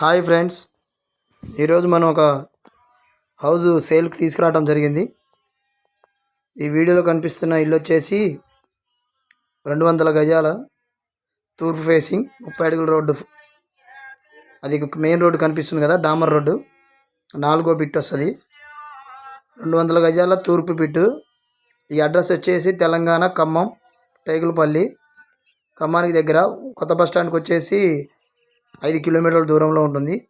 Hi friends. ఈరోజు మనం ఒక హౌస్ సేల్కి తీసుకురావడం జరిగింది. ఈ వీడియోలో కనిపిస్తున్న ఇల్లు వచ్చేసి రెండు వందల గజాల తూర్పు ఫేసింగ్ ముప్పై అడుగుల రోడ్డు. అది మెయిన్ రోడ్డు కనిపిస్తుంది కదా డామర్ రోడ్డు. నాలుగో బిట్ వస్తుంది. రెండు వందల గజాల తూర్పు బిట్టు. ఈ అడ్రస్ వచ్చేసి తెలంగాణ ఖమ్మం టైగులపల్లి. ఖమ్మానికి దగ్గర కొత్త బస్ స్టాండ్కి వచ్చేసి ఐదు కిలోమీటర్ల దూరంలో ఉంటుంది.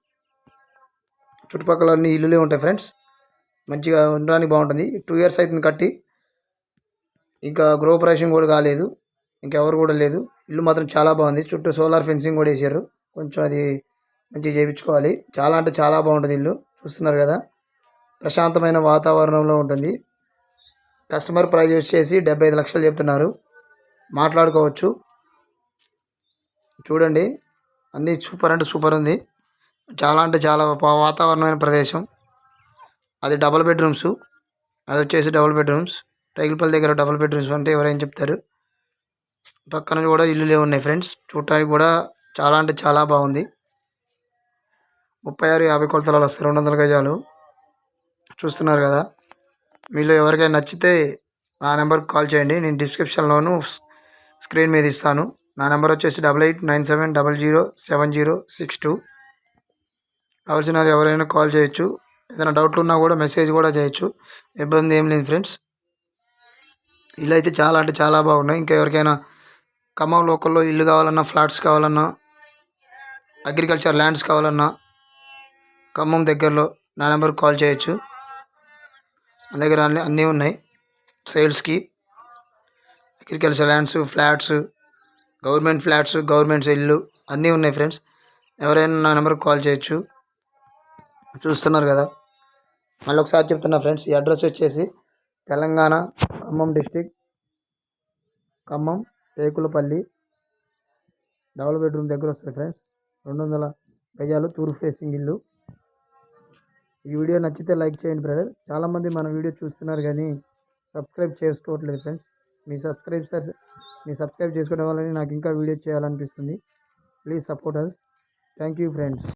చుట్టుపక్కల అన్ని ఇల్లులే ఉంటాయి ఫ్రెండ్స్. మంచిగా ఉండడానికి బాగుంటుంది. టూ ఇయర్స్ అవుతుంది కట్టి. ఇంకా గృహప్రవేశం కూడా కాలేదు. ఇంకెవరు కూడా లేదు. ఇల్లు మాత్రం చాలా బాగుంది. చుట్టూ సోలార్ ఫెన్సింగ్ కూడా వేసారు కొంచెం అది మంచిగా చేయించుకోవాలి. చాలా అంటే చాలా బాగుంటుంది ఇల్లు. చూస్తున్నారు కదా. ప్రశాంతమైన వాతావరణంలో ఉంటుంది. కస్టమర్ ప్రైజ్ వచ్చేసి డెబ్బై ఐదు లక్షలు చెప్తున్నారు. మాట్లాడుకోవచ్చు. చూడండి. అన్నీ సూపర్ అంటే సూపర్ ఉంది. చాలా అంటే చాలా వాతావరణమైన ప్రదేశం. అది డబల్ బెడ్రూమ్స్. అది వచ్చేసి డబుల్ బెడ్రూమ్స్. టైగిల్పల్లి దగ్గర డబుల్ బెడ్రూమ్స్ అంటే ఎవరైనా చెప్తారు? పక్కన కూడా ఇల్లులే ఉన్నాయి ఫ్రెండ్స్. చూడటానికి కూడా చాలా అంటే చాలా బాగుంది. ముప్పై ఆరు యాభై కొలతలు వస్తాయి. రెండు వందల గజాలు. చూస్తున్నారు కదా. మీలో ఎవరికైనా నచ్చితే నా నెంబర్కి కాల్ చేయండి. నేను డిస్క్రిప్షన్లోను స్క్రీన్ మీద ఇస్తాను. నా నెంబర్ వచ్చేసి double eight nine seven double zero seven zero six two. కావాల్సిన ఎవరైనా కాల్ చేయొచ్చు. ఏదైనా డౌట్లు ఉన్నా కూడా మెసేజ్ కూడా చేయొచ్చు. ఇబ్బంది ఏం లేదు ఫ్రెండ్స్. ఇల్లు అయితే చాలా అంటే చాలా బాగున్నాయి. ఇంకా ఎవరికైనా ఖమ్మం లోకల్లో ఇల్లు కావాలన్నా ఫ్లాట్స్ కావాలన్నా అగ్రికల్చర్ ల్యాండ్స్ కావాలన్నా ఖమ్మం దగ్గరలో నా నెంబర్కి కాల్ చేయొచ్చు. మన దగ్గర అన్నీ అన్నీ ఉన్నాయి. సేల్స్కి agriculture lands flats government flats governments ఇల్లు అన్నీ ఉన్నాయి ఫ్రెండ్స్. ఎవరైనా నా నెంబర్కి కాల్ చేయొచ్చు. చూస్తున్నారు కదా. మళ్ళీ ఒకసారి చెప్తున్నా ఫ్రెండ్స్ ఈ అడ్రస్ వచ్చేసి Telangana Khammam district Khammam Tekulapalli double bedroom దగ్గర వస్తుంది ఫ్రెండ్స్. రెండు వందల గజాలు తూర్పు ఫేసింగ్ ఇల్లు. ఈ వీడియో నచ్చితే లైక్ చేయండి బ్రదర్. చాలామంది మన వీడియో చూస్తున్నారు కానీ సబ్స్క్రైబ్ చేసుకోవట్లేదు ఫ్రెండ్స్. మీ సబ్స్క్రైబ్ మీ సబ్స్క్రైబ్ చేసుకోవడం వల్లనే నాకు ఇంకా వీడియో చేయాలనిపిస్తుంది. Please support us thank you friends